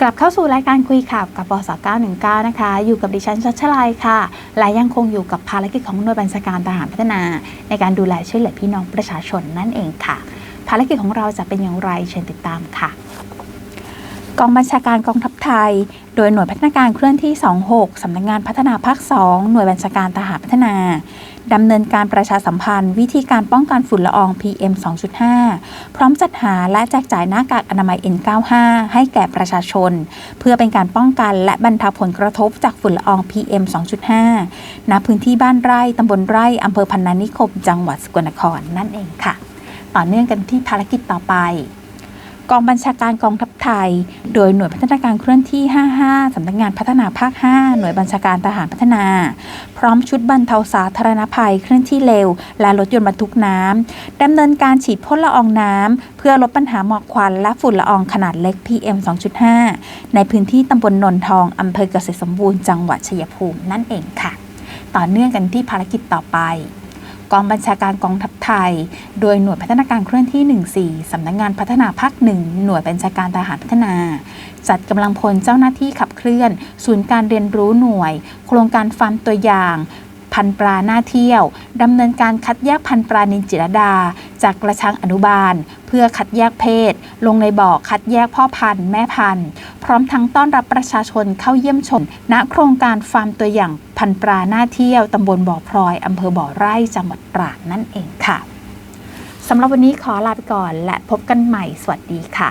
กลับเข้าสู่รายการคุยข่าวกับปส919 นะคะ อยู่กับดิฉันชัชลัยค่ะ และยังคงอยู่กับภารกิจของหน่วยบัญชาการทหารพัฒนา ในการดูแลช่วยเหลือพี่น้องประชาชนนั่นเองค่ะ ภารกิจของเราจะเป็นอย่างไรเชิญติดตามค่ะ กองบัญชาการกองทัพไทย โดยหน่วยพัฒนาการเคลื่อนที่ 26 สำนักงานพัฒนาภาค 2 หน่วยบัญชาการทหารพัฒนาดำเนินการประชาสัมพันธ์ วิธีการป้องกันฝุ่นละออง PM 2.5 พร้อมจัดหาและแจกจ่ายหน้ากากอนามัย N95 ให้แก่ประชาชน เพื่อเป็นการป้องกันและบรรเทาผลกระทบจากฝุ่นละออง PM 2.5 ณ พื้นที่บ้านไร่ตำบลไร่อำเภอพันนานิคม จังหวัดสกลนครนั่นเองค่ะ ต่อเนื่องกันที่ภารกิจต่อไป กองบัญชาการกองทัพไทย โดยหน่วยพัฒนาการเคลื่อนที่ 55 สำนักงานพัฒนาภาค 5 หน่วยบัญชาการทหารพัฒนา พร้อมชุดบรรเทาสาธารณภัยเคลื่อนที่เร็ว และรถยนต์บรรทุกน้ำดำเนินการฉีดพ่นละอองน้ำเพื่อลดปัญหาหมอกควันและฝุ่นละอองขนาดเล็ก PM 2.5 ในพื้นที่ตำบลนนทองอำเภอเกษตรสมบูรณ์จังหวัดชัยภูมินั่นเองค่ะ ต่อเนื่องกันที่ภารกิจต่อไป กองบัญชาการกองทัพไทย โดยหน่วยพัฒนาการเคลื่อนที่ 14 สำนักงานพัฒนาภาคหนึ่งหน่วยบัญชาการทหารพัฒนา จัดกำลังพลเจ้าหน้าที่ขับเคลื่อน ศูนย์การเรียนรู้หน่วย โครงการฟาร์มตัวอย่าง พันปลาหน้าเที่ยวดำเนินการคัดแยกพันปลานินจิรดา จากกระชังอนุบาล เพื่อคัดแยกเพศ ลงในบ่อคัดแยกพ่อพันธุ์แม่พันธุ์ พร้อมทั้งต้อนรับประชาชนเข้าเยี่ยมชม ณโครงการฟาร์มตัวอย่างพันปลาหน้าเที่ยวตำบลบ่อพลอยอำเภอบ่อไร่จังหวัดตราดนั่นเองค่ะสำหรับวันนี้ขอลาไปก่อนและพบกันใหม่สวัสดีค่ะ